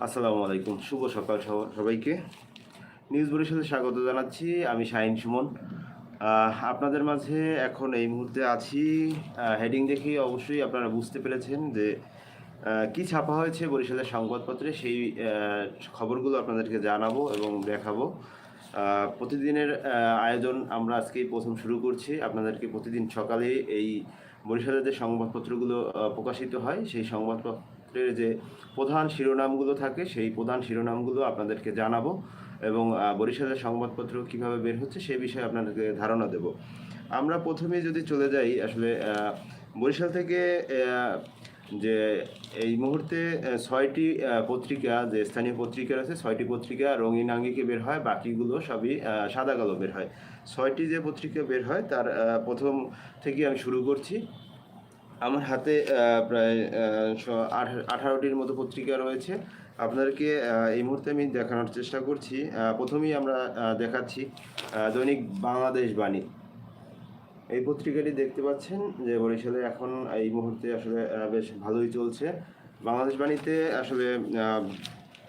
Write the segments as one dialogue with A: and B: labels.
A: আসসালামু আলাইকুম, শুভ সকাল সব- সবাইকে। নিউজ বরিশালে স্বাগত জানাচ্ছি, আমি শাহিন সুমন। আপনাদের মাঝে এখন এই মুহূর্তে আছি। হেডিং দেখেই অবশ্যই আপনারা বুঝতে পেরেছেন যে কি ছাপা হয়েছে বরিশালের সংবাদপত্রে, সেই খবরগুলো আপনাদেরকে জানাব এবং দেখাবো। প্রতিদিনের আয়োজন আমরা আজকেই প্রথম শুরু করছি। আপনাদেরকে প্রতিদিন সকালে এই বরিশালের যে সংবাদপত্রগুলো প্রকাশিত হয়, সেই সংবাদপত্রের যে প্রধান শিরোনামগুলো থাকে, সেই প্রধান শিরোনামগুলো আপনাদেরকে জানাব এবং বরিশালের সংবাদপত্র কীভাবে বের হচ্ছে সেই বিষয়ে আপনাদেরকে ধারণা দেব। আমরা প্রথমে যদি চলে যাই, আসলে বরিশাল থেকে যে এই মুহূর্তে ছয়টি পত্রিকা, যে স্থানীয় পত্রিকা আছে ছয়টি পত্রিকা রঙিন আঙ্গিকে বের হয়, বাকিগুলো সবই সাদা কালো বের হয়। ছয়টি যে পত্রিকা বের হয়, তার প্রথম থেকে আমি শুরু করছি। আমার হাতে প্রায় আঠারোটির মতো পত্রিকা রয়েছে। আপনাদেরকে এই মুহূর্তে আমি দেখানোর চেষ্টা করছি। প্রথমেই আমরা দেখাচ্ছি দৈনিক বাংলাদেশ বাণী। এই পত্রিকাটি দেখতে পাচ্ছেন যে বরিশালে এখন এই মুহূর্তে আসলে বেশ ভালোই চলছে। বাংলাদেশ বাণীতে আসলে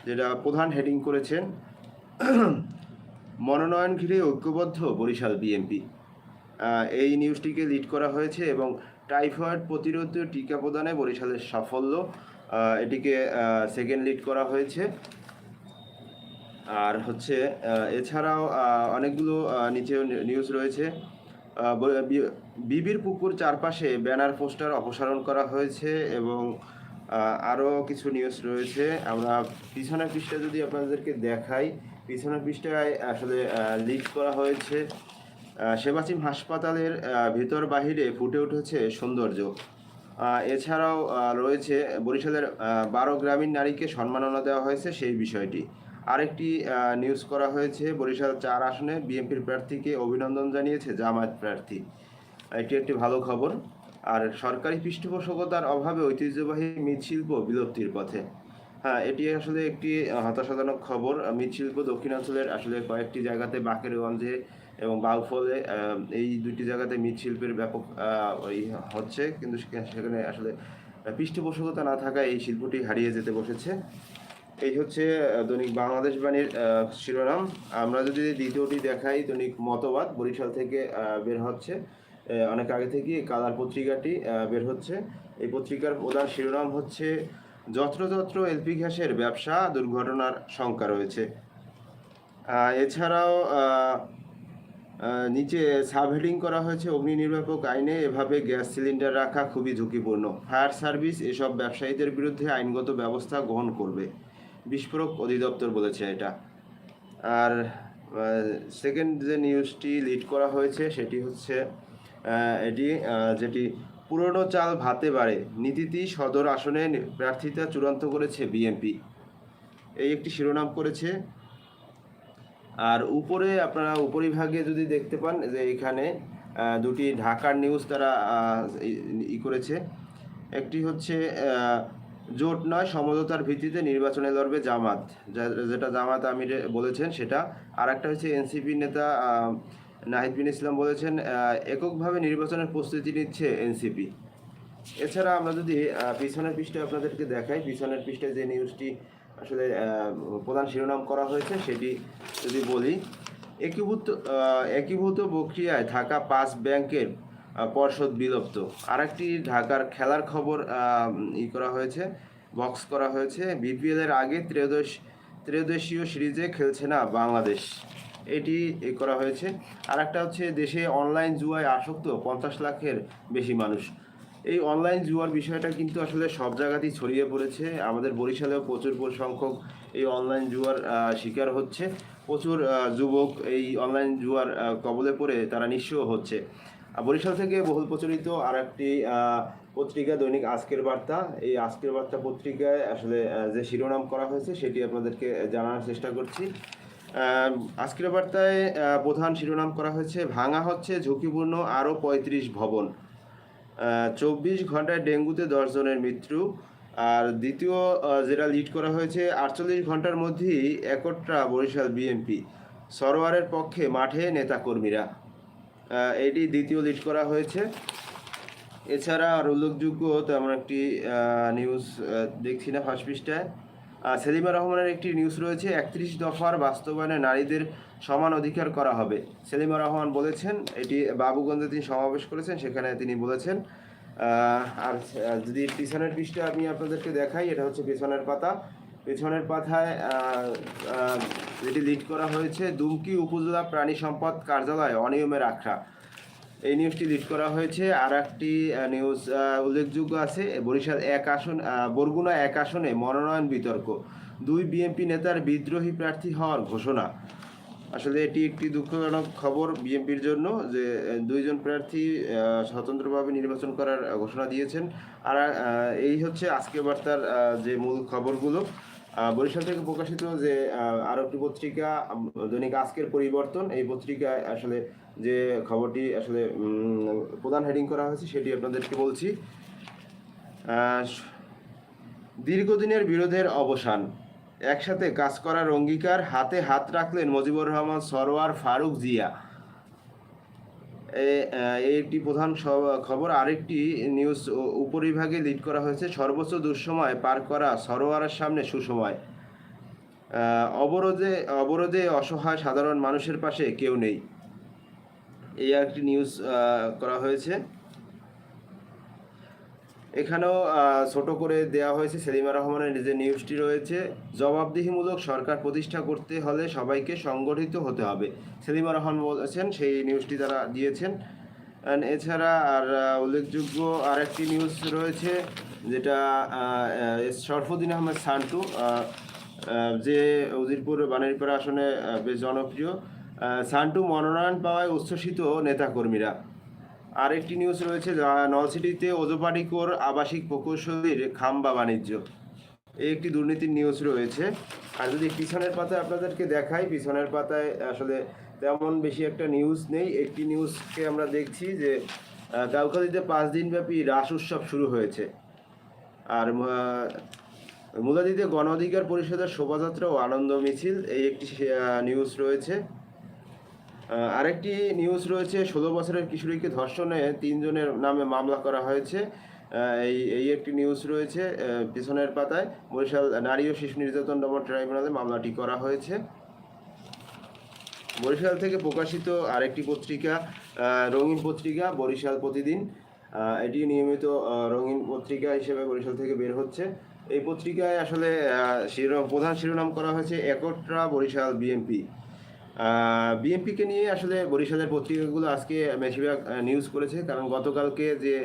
A: যেটা প্রধান হেডিং করেছেন, মনোনয়ন ঘিরে ঐক্যবদ্ধ বরিশাল বিএনপি। এই নিউজটিকে লিড করা হয়েছে এবং টাইফয়েড প্রতিরোধ টিকা প্রদানে বরিশালের সাফল্য এটিকে সেকেন্ড লিড করা হয়েছে। আর হচ্ছে এছাড়াও অনেকগুলো আহ, নিচে নিউজ রয়েছে। বিবির পুকুর চারপাশে ব্যানার পোস্টার অপসারণ করা হয়েছে এবং আরও কিছু নিউজ রয়েছে। আমরা পিছনের পৃষ্ঠা যদি আপনাদেরকে দেখাই পিছনের পৃষ্ঠায় আসলে লিড করা হয়েছে। আহ, সেবাচিম হাসপাতালের ভিতর বাহিরে ফুটে উঠেছে সৌন্দর্য। এছাড়াও রয়েছে বরিশালের বারো গ্রামীণ নারীকে সম্মাননা দেওয়া হয়েছে সেই বিষয়টি। আরেকটি নিউজ করা হয়েছে বরিশাল চার আসনে বিএনপির প্রার্থীকে অভিনন্দন জানিয়েছে জামায়াত প্রার্থী। এটি একটি ভালো খবর। আর সরকারি পৃষ্ঠপোষকতার অভাবে ঐতিহ্যবাহী মৃৎশিল্প বিলুপ্তির পথে। হ্যাঁ এটি আসলে একটি হতাশাজনক খবর। মৃৎশিল্প দক্ষিণাঞ্চলের আসলে কয়েকটি জায়গাতে বাকেরগঞ্জে এবং বাউফলে এই দুটি জায়গাতে মৃৎশিল্পের ব্যাপক ওই হচ্ছে। কিন্তু সেখানে আসলে পৃষ্ঠপোষকতা না থাকায় এই শিল্পটি হারিয়ে যেতে বসেছে। এই হচ্ছে দৈনিক বাংলাদেশ বাণীর শিরোনাম। আমরা যদি দ্বিতীয়টি দেখাই, দৈনিক মতবাদ বরিশাল থেকে বের হচ্ছে। অনেক আগে থেকেই কালার পত্রিকাটি বের হচ্ছে। এই পত্রিকার প্রধান শিরোনাম হচ্ছে, যত্রতত্র এলপি গ্যাসের ব্যবসা, দুর্ঘটনার শঙ্কা রয়েছে। এছাড়াও নিচে সাবহেডিং করা হয়েছে অগ্নি নির্বাপক আইনে। এভাবে গ্যাস সিলিন্ডার রাখা খুবই ঝুঁকিপূর্ণ। ফায়ার সার্ভিস এসব ব্যবসায়ীদের বিরুদ্ধে আইনগত ব্যবস্থা গ্রহণ করবে, বিস্ফোরক অধিদপ্তর বলেছে এটা। আর সেকেন্ড যে নিউজটি লিড করা হয়েছে সেটি হচ্ছে এটি যেটি পুরনো চাল ভাতে বাড়ে। নীতিতেই সদর আসনে প্রার্থিতা চূড়ান্ত করেছে বিএনপি। এই একটি শিরোনাম করেছে আর উপরে আপনারা উপরিভাগে যদি দেখতে পান যে এখানে দুটি ঢাকার নিউজ তারা ই- করেছে। একটি হচ্ছে জোট নয়, সমঝোতার ভিত্তিতে নির্বাচনে লড়বে জামাত। যেটা জামাত আমির বলেছেন, সেটা। আর একটা হচ্ছে এনসিপি নেতা নাহিদ বিন ইসলাম বলেছেন এককভাবে নির্বাচনের প্রস্তুতি নিচ্ছে এনসিপি। এছাড়া আমরা যদি পিছনের পৃষ্ঠে আপনাদেরকে দেখাই, পিছনের পৃষ্ঠে যে নিউজটি আসলে প্রধান শিরোনাম করা হয়েছে সেটি যদি বলি, একীভূত একীভূত প্রক্রিয়ায় থাকা পাঁচ ব্যাংকের পর্ষদ বিলুপ্ত। আরেকটি ঢাকার খেলার খবর ই করা হয়েছে, বক্স করা হয়েছে বিপিএল এর আগে ত্রয়োদশ, ত্রয়োদশীয় সিরিজে খেলছে না বাংলাদেশ। এটি করা হয়েছে। আর একটা হচ্ছে দেশে অনলাইন জুয়ায় আসক্ত পঞ্চাশ লাখের বেশি মানুষ। এই অনলাইন জুয়ার বিষয়টা কিন্তু আসলে সব জায়গাতেই ছড়িয়ে পড়েছে। আমাদের বরিশালেও প্রচুর সংখ্যক এই অনলাইন জুয়ার শিকার হচ্ছে। প্রচুর যুবক এই অনলাইন জুয়ার কবলে পড়ে তারা নিঃস্ব হচ্ছে। বরিশাল থেকে বহুল প্রচলিত আর একটি পত্রিকা দৈনিক আজকের বার্তা। এই আজকের বার্তা পত্রিকায় আসলে যে শিরোনাম করা হয়েছে সেটি আপনাদেরকে জানানোর চেষ্টা করছি। আজকের বার্তায় প্রধান শিরোনাম করা হয়েছে, ভাঙা হচ্ছে ঝুঁকিপূর্ণ আরও পঁয়ত্রিশ ভবন। চব্বিশ ঘন্টায় ডেঙ্গুতে দশ জনের মৃত্যু। আর দ্বিতীয় যেটা লিড করা হয়েছে, আটচল্লিশ ঘণ্টার মধ্যেই একট্রা বরিশাল বিএনপি। সরোয়ারের পক্ষে মাঠে নেতাকর্মীরা। এটি দ্বিতীয় লিড করা হয়েছে। এছাড়া আর উল্লেখযোগ্য তেমন একটি নিউজ দেখছি না ফার্স্ট পৃষ্ঠায়। সেলিমা রহমানের একটি নিউজ রয়েছে, একত্রিশ দফার বাস্তবায়নে নারীদের সমান অধিকার করা হবে। সেলিমা রহমান বলেছেন, এটি বাবুগঞ্জে তিনি সমাবেশ করেছেন, সেখানে তিনি বলেছেন আর যদি পিছনের পৃষ্ঠা আমি আপনাদেরকে দেখাই, এটা হচ্ছে পিছনের পাতা। পেছনের পাতায় যেটি লিড করা হয়েছে, দুমকি উপজেলা প্রাণী সম্পদ কার্যালয়, অনিয়মের আখড়া। এই নিউজটি লিড করা হয়েছে। আর একটি নিউজ উল্লেখযোগ্য আছে, বরিশাল এক আসন বরগুনা এক আসনে মনোনয়ন বিতর্ক। দুই বিএনপি নেতার বিদ্রোহী প্রার্থী হওয়ার ঘোষণা। আসলে এটি একটি দুঃখজনক খবর বিএনপির জন্য যে দুইজন প্রার্থী স্বতন্ত্রভাবে নির্বাচন করার ঘোষণা দিয়েছেন। আর এই হচ্ছে আজকে বার্তার যে মূল খবরগুলো। বরিশাল থেকে প্রকাশিত যে আহ, আরও একটি পত্রিকা দৈনিক আজকের পরিবর্তন এই পত্রিকায় আসলে যে খবরটি আসলে প্রধান হেডিং করা হয়েছে সেটি আপনাদেরকে বলছি। দীর্ঘদিনের বিরোধের অবসান। একসাথে কাজ করার অঙ্গীকার হাতে হাত রাখলেন মজিবুর রহমান সরোয়ার ফারুক, জিয়া। এ- একটি প্রধান খবর। আরেকটি নিউজ উপরিভাগে লিড করা হয়েছে, সর্বোচ্চ দুঃসময় পার করা সরোয়ারের সামনে সুসময়। অবরোধে অবরোধে অসহায় সাধারণ মানুষের পাশে কেউ নেই। এই একটি নিউজ করা হয়েছে। এখানেও ছোট করে দেওয়া হয়েছে সেলিমা রহমানের যে নিউজটি রয়েছে, জবাবদিহিমূলক সরকার প্রতিষ্ঠা করতে হলে সবাইকে সংগঠিত হতে হবে। সেলিমা রহমান বলেছেন, সেই নিউজটি তারা দিয়েছেন। এছাড়া আর উল্লেখযোগ্য আরেকটি নিউজ রয়েছে, যেটা শরফুদ্দিন আহমেদ সান্টু যে উজিরপুর বানারীপাড়া আসনে বেশ জনপ্রিয়। সান্টু মনোনয়ন পাওয়ায় উচ্ছ্বসিত নেতাকর্মীরা। আরেকটি নিউজ রয়েছে নলসিটিতে ওজোপাটিকোর আবাসিক প্রকৌশলীর খাম্বা বাণিজ্য। এই একটি দুর্নীতির নিউজ রয়েছে। আর যদি পিছনের পাতায় আপনাদেরকে দেখাই পিছনের পাতায় আসলে তেমন বেশি একটা নিউজ নেই। একটি নিউজকে আমরা দেখছি যে আহ, পাঁচ দিনব্যাপী রাস উৎসব শুরু হয়েছে। আর মুলাদিতে গণ অধিকার পরিষদের শোভাযাত্রা ও আনন্দ মিছিল এই একটি নিউজ রয়েছে। আরেকটি নিউজ রয়েছে, ষোলো বছরের কিশোরীকে ধর্ষণে তিনজনের নামে মামলা করা হয়েছে। এই এই একটি নিউজ রয়েছে পিছনের পাতায়, বরিশাল নারী ও শিশু নির্যাতন দমন ট্রাইব্যুনালে মামলাটি করা হয়েছে। বরিশাল থেকে প্রকাশিত আরেকটি পত্রিকা রঙিন পত্রিকা, বরিশাল প্রতিদিন। এটি নিয়মিত রঙিন পত্রিকা হিসেবে বরিশাল থেকে বের হচ্ছে। এই পত্রিকায় আসলে প্রধান শিরোনাম করা হয়েছে একট্রা বরিশাল বিএমপি বিএমপিকে নিয়ে আসলে বরিশালের পত্রিকাগুলো আজকে বেশিরভাগ নিউজ করেছে। কারণ গতকালকে যে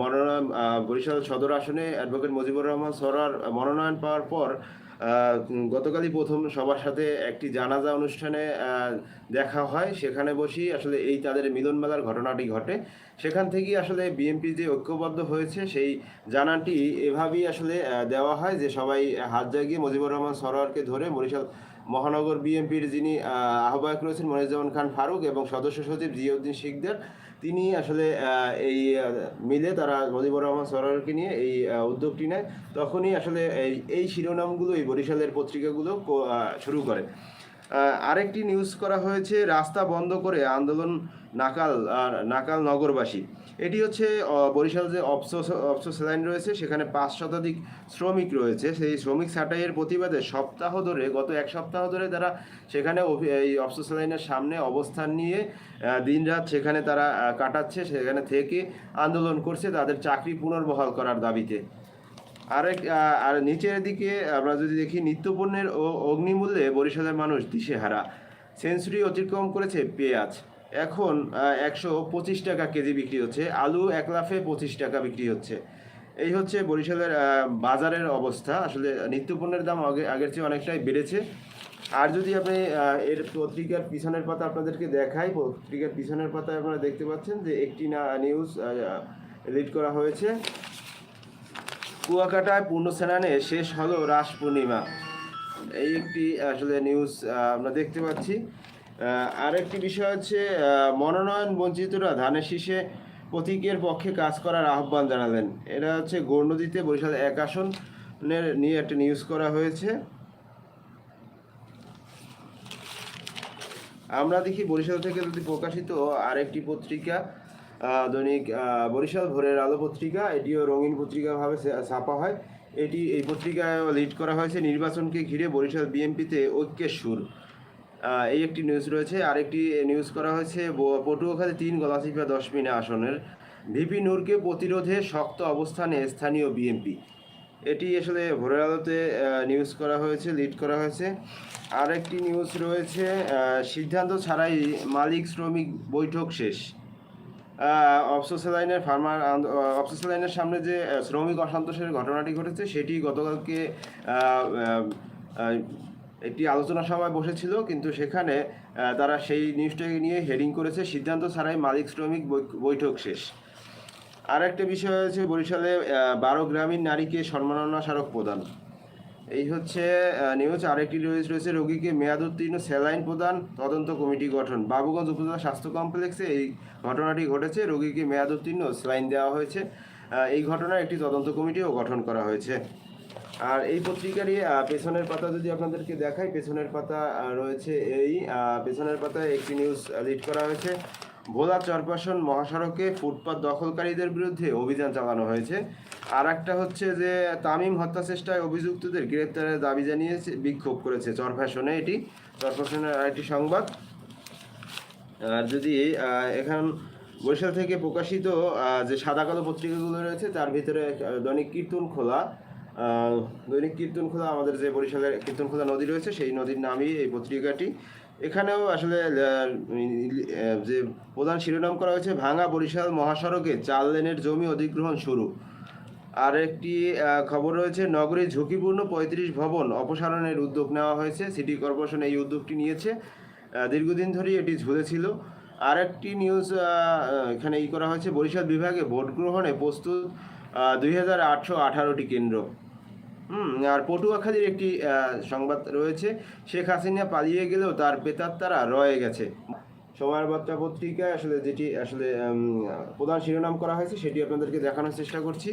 A: মনোনয়ন বরিশাল সদর আসনে অ্যাডভোকেট মুজিবুর রহমান সরার মনোনয়ন পাওয়ার পর গতকালই প্রথম সবার সাথে একটি জানাজা অনুষ্ঠানে দেখা হয়। সেখানে বসেই আসলে এই তাদের মিলন মেলার ঘটনাটি ঘটে। সেখান থেকেই আসলে বিএনপি যে ঐক্যবদ্ধ হয়েছে, সেই জানানটি এভাবেই আসলে দেওয়া হয় যে সবাই হাত জাগিয়ে মুজিবুর রহমান সরোয়ারকে ধরে বরিশাল মহানগর বিএনপির যিনি আহ্বায়ক রয়েছেন মনিরুজ্জামান খান ফারুক এবং সদস্য সচিব জিয়াউদ্দিন শিকদার, তিনি আসলে এই মিলে তারা মুজিবুর রহমান সরকারকে নিয়ে এই উদ্যোগটি নেয়। তখনই আসলে এই এই শিরোনামগুলো এই বরিশালের পত্রিকাগুলো শুরু করে। আরেকটি নিউজ করা হয়েছে, রাস্তা বন্ধ করে আন্দোলন নাকাল নাকাল নগরবাসী। এটি হচ্ছে বরিশাল যে অপসোস অপসোস লাইন রয়েছে, সেখানে পাঁচ শতাধিক শ্রমিক রয়েছে। সেই শ্রমিক ছাঁটাইয়ের প্রতিবাদে সপ্তাহ ধরে, গত এক সপ্তাহ ধরে তারা সেখানে এই অপসোস লাইনের সামনে অবস্থান নিয়ে দিনরাত সেখানে তারা কাটাচ্ছে, সেখানে থেকে আন্দোলন করছে তাদের চাকরি পুনর্বহাল করার দাবিতে। আরেক আর নিচের দিকে আমরা যদি দেখি, নিত্যপণ্যের ও অগ্নিমূল্যে বরিশালের মানুষ দিশেহারা। সেঞ্চুরি অতিক্রম করেছে পেঁয়াজ। এখন একশো পঁচিশ টাকা কেজি বিক্রি হচ্ছে, আলু এক লাফে পঁচিশ টাকা বিক্রি হচ্ছে। এই হচ্ছে বরিশালের বাজারের অবস্থা। আসলে নিত্যপণ্যের দাম আগে, আগের চেয়ে অনেকটাই বেড়েছে। আর যদি আপনি এর পত্রিকার পিছনের পাতা আপনাদেরকে দেখাই, পত্রিকার পিছনের পাতায় আপনারা দেখতে পাচ্ছেন যে একটি না, নিউজ লিড করা হয়েছে। কুয়াকাটায় পূর্ণ স্নানে শেষ হলো রাস পূর্ণিমা। এই একটি আসলে নিউজ আমরা দেখতে পাচ্ছি। আরেকটি বিষয় হচ্ছে মনোনয়ন বঞ্চিতরা ধানের শীষে প্রতীকের পক্ষে কাজ করার আহ্বান জানালেন। এটা হচ্ছে গৌরনদীতে বরিশাল এক আসনের নিয়ে একটা নিউজ করা হয়েছে। আমরা দেখি বরিশাল থেকে যদি প্রকাশিত আরেকটি পত্রিকা দৈনিক বরিশাল ভোরের আলো পত্রিকা, এটিও রঙিন পত্রিকা ভাবে ছাপা হয়। এটি এই পত্রিকায় লিড করা হয়েছে। নির্বাচনকে ঘিরে বরিশাল বিএনপিতে ঐক্যের সুর। এই একটি নিউজ রয়েছে। আরেকটি নিউজ করা হয়েছে পটুয়াখালী তিন গলাচিপা দশ মিনা আসনের। ভিপি নূরকে প্রতিরোধে শক্ত অবস্থানে স্থানীয় বিএনপি। এটি আসলে ভোরের আলোতে নিউজ করা হয়েছে লিড করা হয়েছে। আরেকটি নিউজ রয়েছে সিদ্ধান্ত ছাড়াই মালিক শ্রমিক বৈঠক শেষ। অফসোস লাইনের ফার্মার অফসোস লাইনের সামনে যে শ্রমিক অসন্তোষের ঘটনাটি ঘটেছে, সেটি গতকালকে একটি আলোচনা সভায় বসেছিল, কিন্তু সেখানে তারা সেই নিউজটাকে নিয়ে হেডিং করেছে, সিদ্ধান্ত ছাড়াই মালিক শ্রমিক বৈঠক শেষ। আর একটা বিষয় হয়েছে বরিশালে বারো গ্রামীণ নারীকে সম্মাননা স্মারক প্রদান। এই হচ্ছে নিউজ আরেকটি নিউজ রয়েছে, রোগীকে মেয়াদ উত্তীর্ণ স্যালাইন প্রদান তদন্ত কমিটি গঠন। বাবুগঞ্জ উপজেলা স্বাস্থ্য কমপ্লেক্সে এই ঘটনাটি ঘটেছে, রোগীকে মেয়াদ উত্তীর্ণ স্যালাইন দেওয়া হয়েছে। এই ঘটনার একটি তদন্ত কমিটিও গঠন করা হয়েছে। আর এই পত্রিকারই পেছনের পাতা যদি আপনাদেরকে দেখাই, পেছনের পাতা রয়েছে এই পেছনের পাতায় একটি নিউজ লিড করা হয়েছে। ভোলা চরপাশন মহাসড়কে ফুটপাত দখলকারীদের বিরুদ্ধে অভিযান চালানো হয়েছে। আর একটা হচ্ছে যে, তামিম হত্যা চেষ্টায় অভিযুক্তদের গ্রেপ্তারের দাবি জানিয়েছে, বিক্ষোভ করেছে চরফ্যাশনে এটি। চরফ্যাশনের আরেকটি সংবাদ। আর যদি এখন বরিশাল থেকে প্রকাশিত যে সাদা কালো পত্রিকাগুলো রয়েছে, তার ভিতরে দৈনিক কীর্তন খোলা দৈনিক কীর্তন খোলা, আমাদের যে বরিশালের কীর্তন খোলা নদী রয়েছে, সেই নদীর নামই এই পত্রিকাটি। এখানেও আসলে যে প্রধান শিরোনাম করা হয়েছে, ভাঙা বরিশাল মহাসড়কে চার লেনের জমি অধিগ্রহণ শুরু। আর একটি খবর রয়েছে, নগরীর ঝুঁকিপূর্ণ পঁয়ত্রিশ ভবন অপসারণের উদ্যোগ নেওয়া হয়েছে। সিটি কর্পোরেশন এই উদ্যোগটি নিয়েছে। দীর্ঘদিন ধরেই এটি ঝুলেছিল। আর একটি নিউজ এখানে ই করা হয়েছে, বরিশাল বিভাগে ভোট গ্রহণে প্রস্তুত দুই হাজার কেন্দ্র। হুম, আর পটুয়াখালীর একটি সংবাদ রয়েছে। শেখ হাসিনা পালিয়ে গেলেও তার প্রেতাত্মারা রয়ে গেছে। সময়ের বার্তা পত্রিকায় আসলে যেটি, আসলে প্রধান শিরোনাম করা হয়েছে, সেটি আপনাদেরকে দেখানোর চেষ্টা করছি।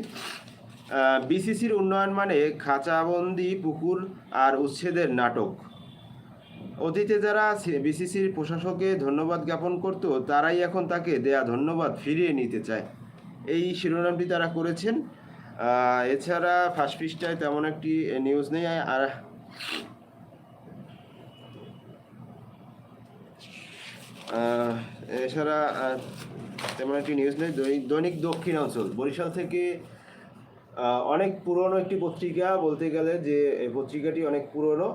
A: বিসিসির উন্নয়ন মানে খাঁচাবন্দি, পুকুর আর উচ্ছেদের নাটক। অতীতে যারা বিসিসির প্রশাসকে ধন্যবাদ জ্ঞাপন করত, তারাই এখন তাকে দেয়া ধন্যবাদ ফিরিয়ে নিতে চায়। এই শিরোনামটি তারা করেছেন। এছাড়া ফার্স্ট পৃষ্ঠায় তেমন একটি নিউজ নেই, আর এছাড়া তেমন একটি নিউজ নেই, দৈনিক- দৈনিক দক্ষিণ অঞ্চল, বরিশাল থেকে অনেক পুরনো একটি পত্রিকা বলতে গেলে যে পত্রিকাটি অনেক পুরনো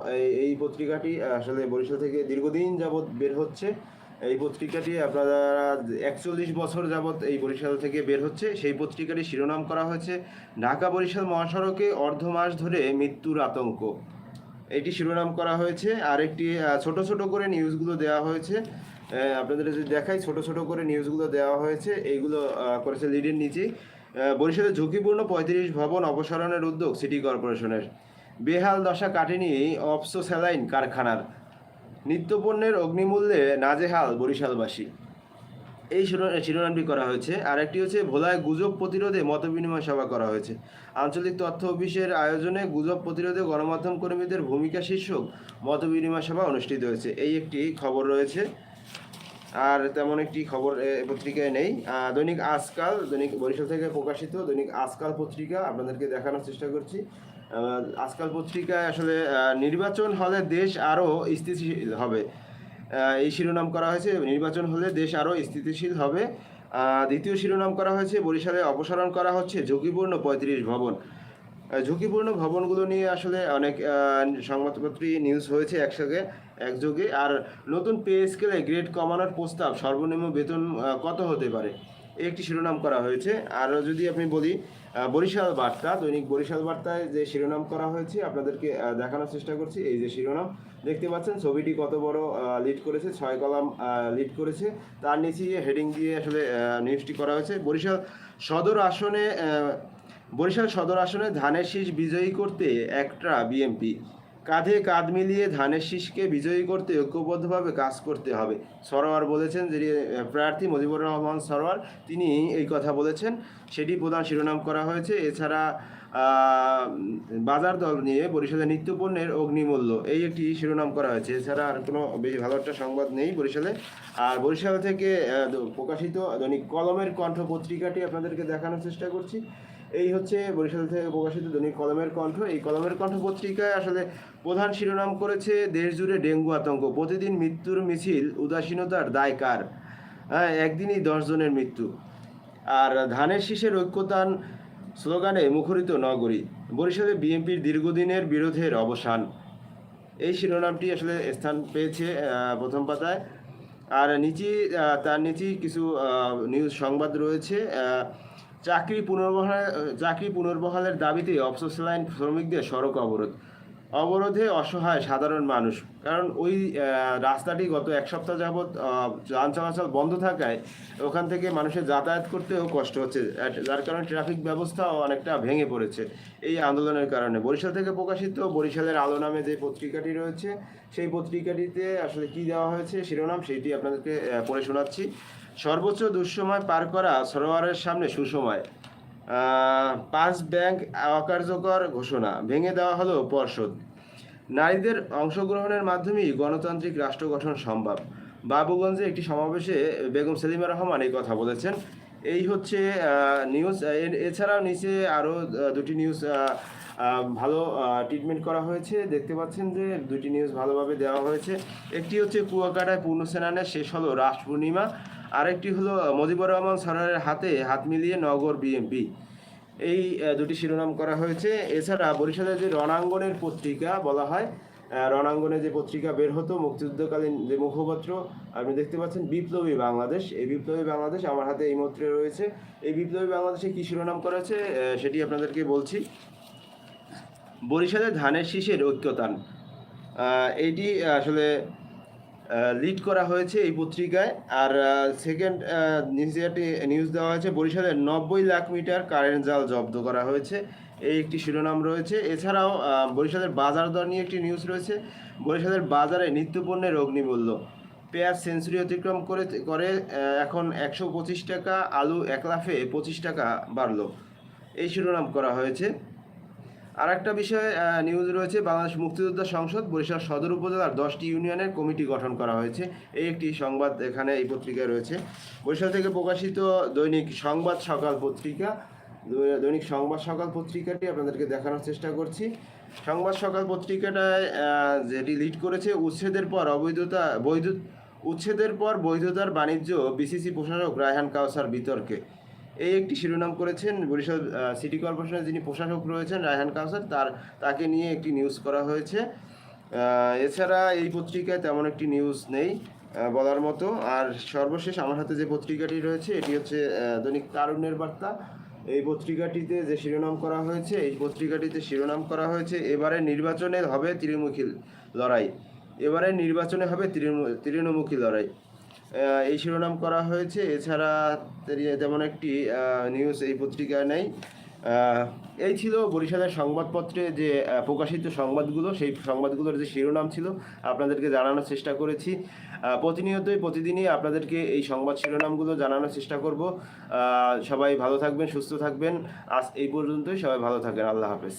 A: এই পত্রিকাটি আসলে বরিশাল থেকে দীর্ঘদিন যাবৎ বের হচ্ছে। এই পত্রিকাটি আপনারা একচল্লিশ বছর যাবৎ এই বরিশাল থেকে বের হচ্ছে। সেই পত্রিকাটি শিরোনাম করা হয়েছে ঢাকা বরিশাল মহাসড়কে অর্ধ মাস ধরে মৃত্যুর আতঙ্ক। এটি শিরোনাম করা হয়েছে। আর একটি ছোট ছোট করে নিউজগুলো দেওয়া হয়েছে। আপনাদের যদি দেখাই ছোট ছোট করে নিউজগুলো দেওয়া হয়েছে। এইগুলো করেছে লিডের নিচেই আহ, বরিশালে ঝুঁকিপূর্ণ পঁয়ত্রিশ ভবন অপসারণের উদ্যোগ সিটি কর্পোরেশনের। বেহাল দশা কাটেনি অপসো স্যালাইন কারখানার। নিত্যপণ্যের অগ্নিমূল্যে নাজেহাল বরিশালবাসী। এই শিরো- শিরোনামটি করা হয়েছে। আর একটি হচ্ছে, ভোলায় গুজব প্রতিরোধে মতবিনিময় সভা করা হয়েছে। আঞ্চলিক তথ্য অফিসের আয়োজনে গুজব প্রতিরোধে গণমাধ্যম কর্মীদের ভূমিকা শীর্ষক মতবিনিময় সভা অনুষ্ঠিত হয়েছে। এই একটি খবর রয়েছে। আর তেমন একটি খবর পত্রিকায় নেই। দৈনিক আজকাল, দৈনিক বরিশাল থেকে প্রকাশিত দৈনিক আজকাল পত্রিকা আপনাদেরকে দেখানোর চেষ্টা করছি। আজকাল পত্রিকায় আসলে নির্বাচন হলে দেশ আরও স্থিতিশীল হবে। এই শিরোনাম করা হয়েছে নির্বাচন হলে দেশ আরও স্থিতিশীল হবে। দ্বিতীয় শিরোনাম করা হয়েছে বরিশালে অপসারণ করা হচ্ছে ঝুঁকিপূর্ণ পঁয়ত্রিশ ভবন। ঝুঁকিপূর্ণ ভবনগুলো নিয়ে আসলে অনেক আহ, সংবাদপত্রই নিউজ হয়েছে একসঙ্গে একযোগে। আর নতুন পে স্কেলে গ্রেড কমানোর প্রস্তাব সর্বনিম্ন বেতন কত হতে পারে? একটি শিরোনাম করা হয়েছে। আর যদি আপনি বলি বরিশাল বার্তা, দৈনিক বরিশাল বার্তায় যে শিরোনাম করা হয়েছে, আপনাদেরকে দেখানোর চেষ্টা করছি। এই যে শিরোনাম, দেখতে পাচ্ছেন, ছবিটি কত বড় লিড করেছে, ছয় কলাম লিড করেছে। তার নিচে হেডিং দিয়ে আসলে নিউজটি করা হয়েছে। বরিশাল সদর আসনে বরিশাল সদর আসনে ধানের শীষ বিজয়ী করতে একটা বিএমপি। কাঁধে কাঁধ মিলিয়ে ধানের শীষকে বিজয়ী করতে ঐক্যবদ্ধভাবে কাজ করতে হবে। সরোয়ার বলেছেন আহ, প্রার্থী মুজিবুর রহমান সরোয়ার তিনি এই কথা বলেছেন। সেটি প্রধান শিরোনাম করা হয়েছে। এছাড়া বাজার দল নিয়ে বরিশালে নিত্যপণ্যের অগ্নিমূল্য এই একটি শিরোনাম করা হয়েছে। এছাড়া আর কোনো বেশি ভালো একটা সংবাদ নেই বরিশালে। আর বরিশাল থেকে প্রকাশিত দৈনিক কলমের কণ্ঠ পত্রিকাটি আপনাদেরকে দেখানোর চেষ্টা করছি। এই হচ্ছে বরিশাল থেকে প্রকাশিত দৈনিক কলমের কণ্ঠ। এই কলমের কণ্ঠ পত্রিকায় আসলে প্রধান শিরোনাম করেছে দেশ জুড়ে ডেঙ্গু আতঙ্ক। প্রতিদিন মৃত্যুর মিছিল, উদাসীনতার দায় কার? হ্যাঁ একদিনই জনের মৃত্যু। আর ধানের শীষের ঐক্যতান স্লোগানে মুখরিত নগরী। বরিশালে বিএনপির দীর্ঘদিনের বিরোধের অবসান। এই শিরোনামটি আসলে স্থান পেয়েছে প্রথম পাতায়। আর নিচে তার নিচেই কিছু নিউজ সংবাদ রয়েছে। চাকরি পুনর্বহাল, চাকরি পুনর্বহালের দাবিতে অফসোস লাইন শ্রমিকদের সড়ক অবরোধ। অবরোধে অসহায় সাধারণ মানুষ। কারণ ওই রাস্তাটি গত এক সপ্তাহ যাবৎ যান চলাচল বন্ধ থাকায় ওখান থেকে মানুষের যাতায়াত করতেও কষ্ট হচ্ছে। যার কারণে ট্রাফিক ব্যবস্থাও অনেকটা ভেঙে পড়েছে এই আন্দোলনের কারণে। বরিশাল থেকে প্রকাশিত বরিশালের আলো নামে যে পত্রিকাটি রয়েছে, সেই পত্রিকাটিতে আসলে কি দেওয়া হয়েছে, শিরোনাম সেইটি আপনাদেরকে পড়ে শোনাচ্ছি। সর্বোচ্চ দুঃসময় পার করা সরোয়ারের সামনে সুসময়। পাঁচ ব্যাংক অকার্যকর ঘোষণা, ভেঙে দেওয়া হলো পর্ষদ। নারীদের অংশগ্রহণের মাধ্যমেই গণতান্ত্রিক রাষ্ট্র গঠন সম্ভব। বাবুগঞ্জে একটি সমাবেশে বেগম সেলিমা রহমান এই কথা বলেছেন। এই হচ্ছে নিউজ এছাড়াও নিচে আরও দুটি নিউজ ভালো ট্রিটমেন্ট করা হয়েছে। দেখতে পাচ্ছেন যে দুটি নিউজ ভালোভাবে দেওয়া হয়েছে। একটি হচ্ছে কুয়াকাটায় পূর্ণ সেনানের শেষ হলো রাস পূর্ণিমা। আরেকটি হলো মুজিবুর রহমান সরকারের হাতে হাত মিলিয়ে নগর বিএমপি এই দুটি শিরোনাম করা হয়েছে। এছাড়া বরিশালের যে রণাঙ্গনের পত্রিকা বলা হয় রণাঙ্গনে যে পত্রিকা বের হতো মুক্তিযুদ্ধকালীন যে মুখপত্র, আপনি দেখতে পাচ্ছেন বিপ্লবী বাংলাদেশ। এই বিপ্লবী বাংলাদেশ আমার হাতে এই মুহূর্তে রয়েছে। এই বিপ্লবী বাংলাদেশে কী শিরোনাম করা আছে সেটি আপনাদেরকে বলছি। বরিশালে ধানের শীষের ঐক্যতান। এইটি আসলে লিড করা হয়েছে এই পত্রিকায়। আর সেকেন্ড একটি নিউজ দেওয়া হয়েছে বরিশালের নব্বই লাখ মিটার কারেন্ট জাল জব্দ করা হয়েছে। এই একটি শিরোনাম রয়েছে। এছাড়াও বরিশালের বাজার দর নিয়ে একটি নিউজ রয়েছে। বরিশালের বাজারে নিত্যপণ্যের অগ্নিমূল্য পেঁয়াজ সেঞ্চুরি অতিক্রম করে করে এখন একশো পঁচিশ টাকা, আলু এক লাফে পঁচিশ টাকা বাড়লো। এই শিরোনাম করা হয়েছে। আর একটা বিষয়ে নিউজ রয়েছে, বাংলাদেশ মুক্তিযোদ্ধা সংসদ, বরিশাল সদর উপজেলার দশটি ইউনিয়নের কমিটি গঠন করা হয়েছে। এই একটি সংবাদ এখানে, এই পত্রিকায় রয়েছে। বরিশাল থেকে প্রকাশিত দৈনিক সংবাদ সকাল পত্রিকা দৈনিক সংবাদ সকাল পত্রিকাটি আপনাদেরকে দেখানোর চেষ্টা করছি। সংবাদ সকাল পত্রিকাটায় যেটি লিড করেছে, উচ্ছেদের পর অবৈধতা, বৈধ, উচ্ছেদের পর বৈধতার বাণিজ্য বিসিসি প্রশাসক রায়হান কাউসার বিতর্কে। এই একটি শিরোনাম করেছেন বরিশাল সিটি কর্পোরেশনের যিনি প্রশাসক রয়েছেন, রায়হান কাউসার, তার, তাকে নিয়ে একটি নিউজ করা হয়েছে। এছাড়া এই পত্রিকায় তেমন একটি নিউজ নেই বলার মতো। আর সর্বশেষ আমার হাতে যে পত্রিকাটি রয়েছে, এটি হচ্ছে দৈনিক তারুণ্যের বার্তা। এই পত্রিকাটিতে যে শিরোনাম করা হয়েছে, এই পত্রিকাটিতে শিরোনাম করা হয়েছে, এবারে নির্বাচনে হবে তৃণমুখী লড়াই। এবারে নির্বাচনে হবে তৃণমূ- তৃণমুখী লড়াই। এই শিরোনাম করা হয়েছে। এছাড়া তেমন একটি নিউজ এই পত্রিকায় নেই। এই ছিল বরিশালের সংবাদপত্রে যে প্রকাশিত সংবাদগুলো। সেই সংবাদগুলোর যে শিরোনাম ছিল, আপনাদেরকে জানানোর চেষ্টা করেছি। প্রতিনিয়তই প্রতিদিনই আপনাদেরকে এই সংবাদ শিরোনামগুলো জানানোর চেষ্টা করব। সবাই ভালো থাকবেন, সুস্থ থাকবেন। আজ এই পর্যন্তই। সবাই ভালো থাকবেন। আল্লাহ হাফেজ।